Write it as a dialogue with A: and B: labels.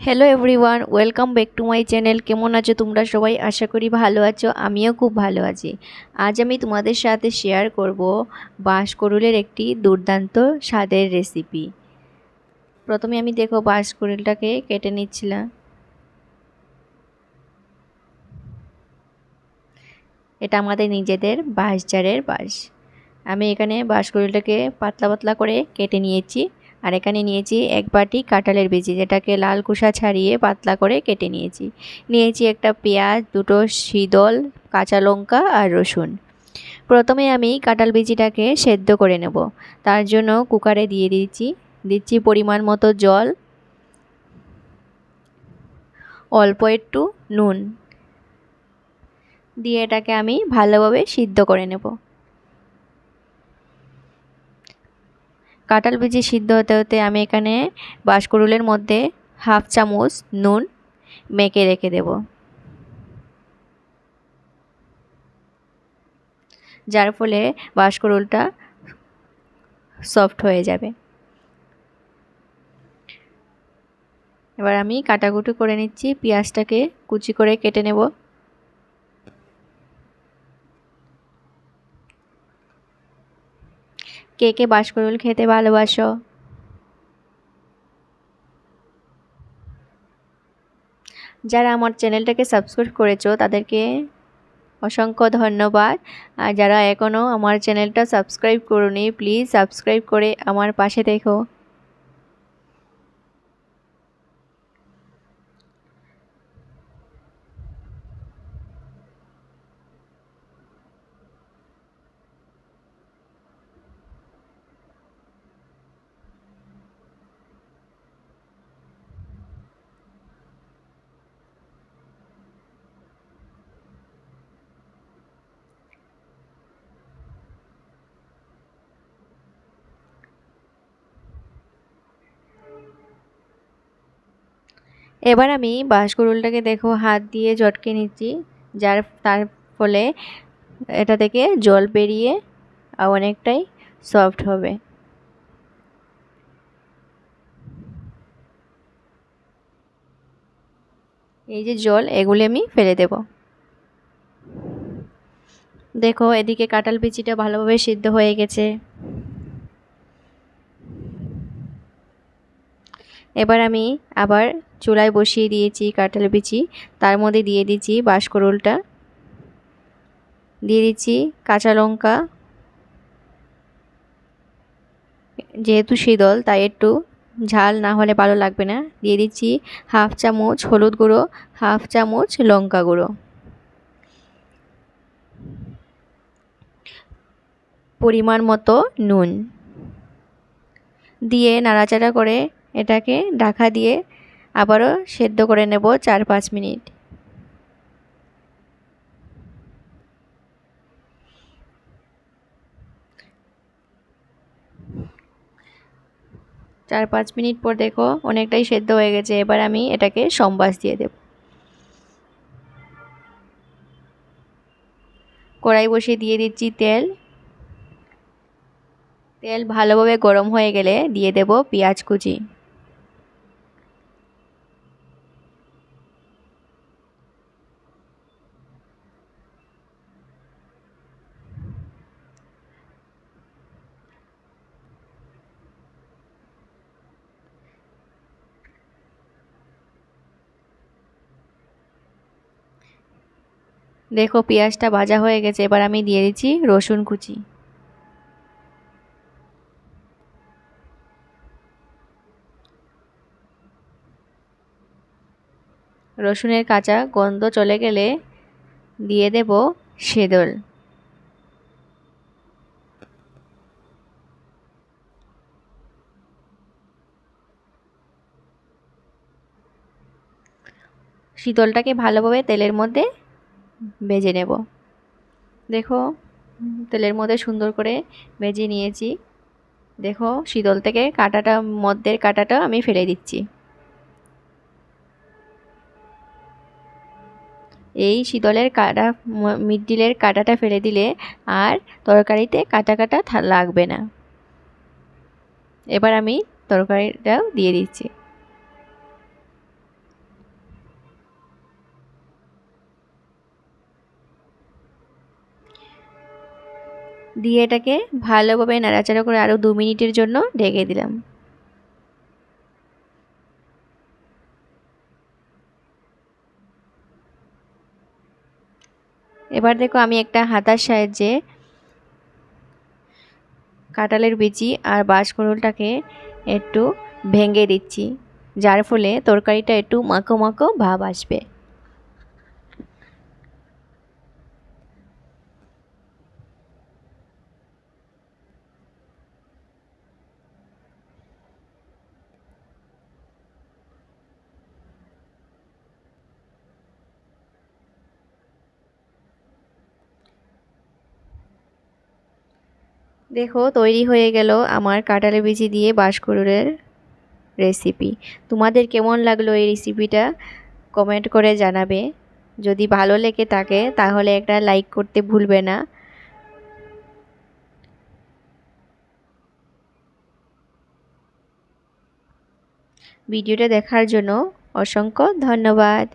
A: Hello everyone welcome back to my channel কেমন আছো তোমরা সবাই? আশা করি ভালো আছো, আমিও খুব ভালো আছি। আজ আমি তোমাদের সাথে শেয়ার করব বাঁশকরুলের একটি দুর্দান্ত স্বাদের রেসিপি প্রথমে আমি দেখো বাঁশকরুলটাকে কেটে নিচ্ছিলাম। এটা আমাদের নিজেদের বাঁশঝাড়ের বাঁশ। আমি এখানে বাঁশকরুলটাকে পাতলা পাতলা করে কেটে নিয়েছি। আর এখানে নিয়েছি এক বাটি কাঁঠালের বিচি যেটাকে লাল কুসা ছাড়িয়ে পাতলা করে কেটে নিয়েছি। নিয়েছি একটা পেঁয়াজ, দুটো শীতল কাঁচা লঙ্কা আর রসুন। প্রথমে আমি কাঁঠাল বিচিটাকে সেদ্ধ করে নেব। তার জন্য কুকারে দিয়ে দিচ্ছি দিচ্ছি পরিমাণ মতো জল, অল্প একটু নুন। দিয়ে এটাকে আমি ভালোভাবে সিদ্ধ করে নেব। কাঁঠাল বিচি সিদ্ধ হতে হতে আমি এখানে বাঁশকুড়ুলের মধ্যে হাফ চামচ নুন মেখে রেখে দেব। যার ফলে বাঁশকুড়ুলটা সফট হয়ে যাবে। এবার আমি কাটাকুটি করে নিচ্ছি, পেঁয়াজটাকে কুচি করে কেটে নেব। কে কে বাসকরুল খেতে ভালোবাসো? যারা আমার চ্যানেলটাকে সাবস্ক্রাইব করেছ, তাদেরকে অসংখ্য ধন্যবাদ। আর যারা এখনও আমার চ্যানেলটা সাবস্ক্রাইব করুনি, প্লিজ সাবস্ক্রাইব করে আমার পাশে দেখো এবার আমি বাঁশকুড়ুলটাকে দেখো, হাত দিয়ে জটকে নিচ্ছি। যার, তার ফলে এটা থেকে জল বেরিয়ে অনেকটাই সফট হবে। এই যে জল, এগুলি আমি ফেলে দেব। দেখো, এদিকে কাঁঠাল বিচিটা ভালোভাবে সিদ্ধ হয়ে গেছে। এবার আমি আবার চুলায় বসিয়ে দিয়েছি কাঁঠাল বিচি। তার মধ্যে দিয়ে দিচ্ছি বাঁশকরুলটা দিয়ে দিচ্ছি কাঁচা লঙ্কা। যেহেতু শীতল, তাই একটু ঝাল না হলে ভালো লাগবে না। দিয়ে দিচ্ছি হাফ চামচ হলুদ গুঁড়ো, হাফ চামচ লঙ্কা গুঁড়ো। পরিমাণ মতো নুন। দিয়ে নাড়াচাড়া করে এটাকে ঢাকা দিয়ে আবারও সেদ্ধ করে নেব চার পাঁচ মিনিট। চার পাঁচ মিনিট পর দেখো অনেকটাই সেদ্ধ হয়ে গেছে, এবার আমি এটাকে সম্বাস দিয়ে দেব। কড়াই বসিয়ে দিয়ে দিচ্ছি তেল। তেল ভালোভাবে গরম হয়ে গেলে দিয়ে দেব পেঁয়াজ কুচি। দেখো, পেঁয়াজটা ভাজা হয়ে গেছে, এবার আমি দিয়ে দিচ্ছি রসুন কুচি। রসুনের কাঁচা গন্ধ চলে গেলে দিয়ে দেব সেদল। শীতলটাকে ভালোভাবে তেলের মধ্যে ভেজে নেব। দেখো, তেলের মধ্যে সুন্দর করে ভেজে নিয়েছি। দেখো, শীতল থেকে কাঁটাটা মধ্যের কাঁটাটা আমি ফেলে দিচ্ছি। এই শীতলের কাটা মিডিলের কাটাটা ফেলে দিলে আর তরকারিতে কাটা কাটা লাগবে না। এবার আমি তরকারিটাও দিয়ে দিচ্ছি। দিয়ে এটাকে ভালোভাবে নাড়াচাড়া করে আরও দু মিনিটের জন্য ঢেকে দিলাম। এবার দেখো আমি একটা হাতার সাহায্যে কাঁঠালের বিচি আর বাঁশকুড়ুলটাকে একটু ভেঙে দিচ্ছি, যার ফলে তরকারিটা একটু মাখো মাখো ভাব আসবে। দেখো, তৈরি হয়ে গেল আমার কাঁঠালের বিচি দিয়ে বাঁশকুড়ুলের রেসিপি তোমাদের কেমন লাগল এই রেসিপিটা কমেন্ট করে জানাবে। যদি ভালো লেগে থাকে, তাহলে একটা লাইক করতে ভুলবে না। ভিডিওটা দেখার জন্য অসংখ্য ধন্যবাদ।